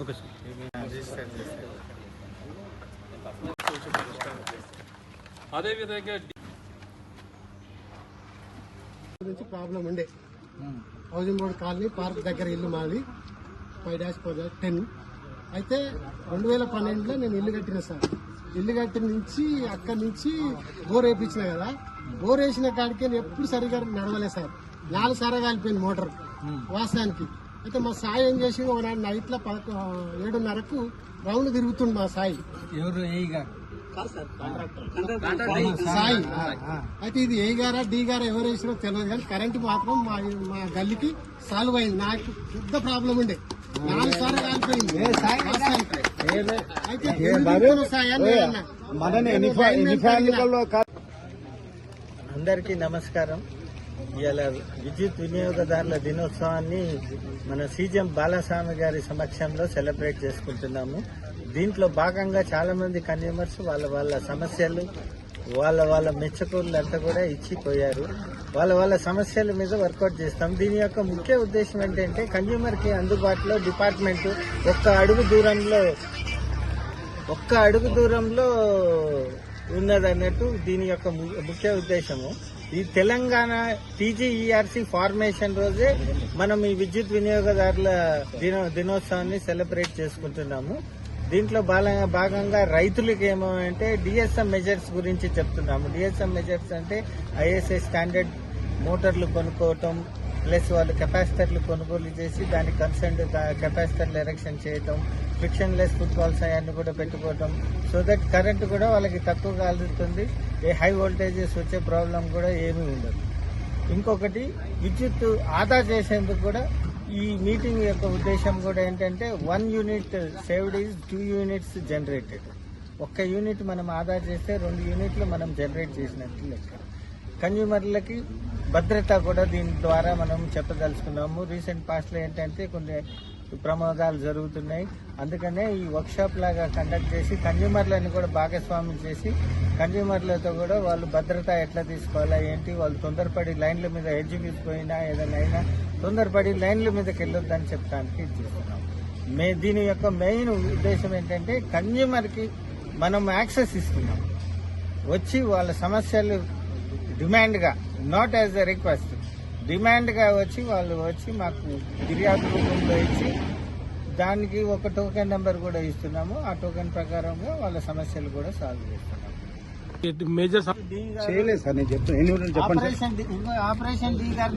Okay sir. అదేవిధంగా నుంచి problem ఉండే. హౌసింగ్ బోర్డ్ కాలనీ పార్క్ దగ్గర ఇల్లు మాది. Five dash four dash ten. అయితే రెండు వేల పన్నెండులో నేను ఇల్లు కట్టిన సార్. ఇల్లు కట్టిన నుంచి అక్కడి నుంచి బోర్ వేయించిన కదా. బోర్ వేసిన కాడికి నేను ఎప్పుడు సరిగా నడవలేదు సార్. నాలుగు సారా కాలిపోయింది మోటార్. వాస్తవానికి. అయితే మా సాయి ఏం చేసి ఒకనాడు నైట్లో పదకొ ఏడున్నరకు రౌండ్ తిరుగుతుంది మా సాయి. ఎవరు? ఏ గారు? సాయి. అయితే ఇది ఏ గారా డి గారా ఎవరు వేసినో తెలియదు కానీ కరెంట్ మాత్రం మా మా గల్లీకి సాల్వ్ అయింది. నాకు పెద్ద ప్రాబ్లం ఉండే. నాలుగు సార్లు కాలిపోయింది. అయితే సాయి అని. అందరికీ నమస్కారం. ఇవాళ విద్యుత్ వినియోగదారుల దినోత్సవాన్ని మన సీజం బాలస్వామి గారి సమక్షంలో సెలబ్రేట్ చేసుకుంటున్నాము. దీంట్లో భాగంగా చాలా మంది కన్జ్యూమర్స్ వాళ్ళ వాళ్ళ సమస్యలు వాళ్ళ వాళ్ళ మెచ్చకూరులంతా కూడా ఇచ్చిపోయారు వాళ్ళ వాళ్ళ సమస్యల మీద వర్కౌట్ చేస్తాం. దీని యొక్క ముఖ్య ఉద్దేశం ఏంటంటే కన్జ్యూమర్కి అందుబాటులో డిపార్ట్మెంట్ ఒక్క అడుగు దూరంలో ఒక్క అడుగు దూరంలో ఉన్నదన్నట్టు దీని యొక్క ము- ముఖ్య ఉద్దేశము. ఈ తెలంగాణ టీజీఈఆర్సీ ఫార్మేషన్ రోజే మనం ఈ విద్యుత్ వినియోగదారుల దినో దినోత్సవాన్ని సెలబ్రేట్ చేసుకుంటున్నాము. దీంట్లో భాగంగా రైతులకి ఏమంటే డిఎస్ఎం మెజర్స్ గురించి చెప్తున్నాము. డిఎస్ఎం మెజర్స్ అంటే ఐఎస్ఐ స్టాండర్డ్ మోటార్లు కొనుక్కోవటం ప్లస్ వాళ్ళు కెపాసిటర్లు కొనుగోలు చేసి దాని కన్సర్న్ కెపాసిటర్లు ఎరెక్షన్ చేయటం ఫ్రిక్షన్ లెస్ ఫుట్బాల్స్ అవన్నీ కూడా పెట్టుకోవటం సో దట్ కరెంట్ కూడా వాళ్ళకి తక్కువ కాలుతుంది ఏ హై వోల్టేజెస్ వచ్చే ప్రాబ్లం కూడా ఏమీ ఉండదు. ఇంకొకటి విద్యుత్ ఆదా చేసేందుకు కూడా ఈ మీటింగ్ యొక్క ఉద్దేశం కూడా ఏంటంటే one unit saved is two units generated ఒక్క యూనిట్ మనం ఆదా చేస్తే రెండు యూనిట్లు మనం జనరేట్ చేసినట్టు లెక్క. కన్జ్యూమర్లకి భద్రత కూడా దీని ద్వారా మనం చెప్పదలుచుకున్నాము. రీసెంట్ పాస్ట్లో ఏంటంటే కొన్ని ప్రమాదాలు జరుగుతున్నాయి. అందుకనే ఈ వర్క్షాప్ లాగా కండక్ట్ చేసి కన్జ్యూమర్లని కూడా భాగస్వామ్యం చేసి కన్జ్యూమర్లతో కూడా వాళ్ళు భద్రత ఎట్లా తీసుకోవాలా ఏంటి? వాళ్ళు తొందరపడి లైన్ల మీద హెడ్జ్ పోయినా ఏదైనా అయినా తొందరపడి లైన్ల మీదకి వెళ్ళొద్దని చెప్పడానికి చేస్తున్నాం. మే దీని యొక్క మెయిన్ ఉద్దేశం ఏంటంటే కన్జ్యూమర్కి మనం యాక్సెస్ ఇస్తున్నాం. వచ్చి వాళ్ళ సమస్యలు డిమాండ్గా నాట్ యాజ్ ఎ రిక్వెస్ట్ డిమాండ్గా వచ్చి వాళ్ళు వచ్చి మాకు ఫిర్యాదు రూపంలో ఇచ్చి దానికి ఒక టోకెన్ నెంబర్ కూడా ఇస్తున్నాము. ఆ టోకెన్ ప్రకారంగా వాళ్ళ సమస్యలు కూడా సాల్వ్ చేస్తున్నాము. మేజర్ డి గారు- చేయలేదు సార్ నేను చెప్తాను ఎన్ని రోజులు చెప్పండి ఆపరేషన్ డి- ఇంకో ఆపరేషన్ డి గారు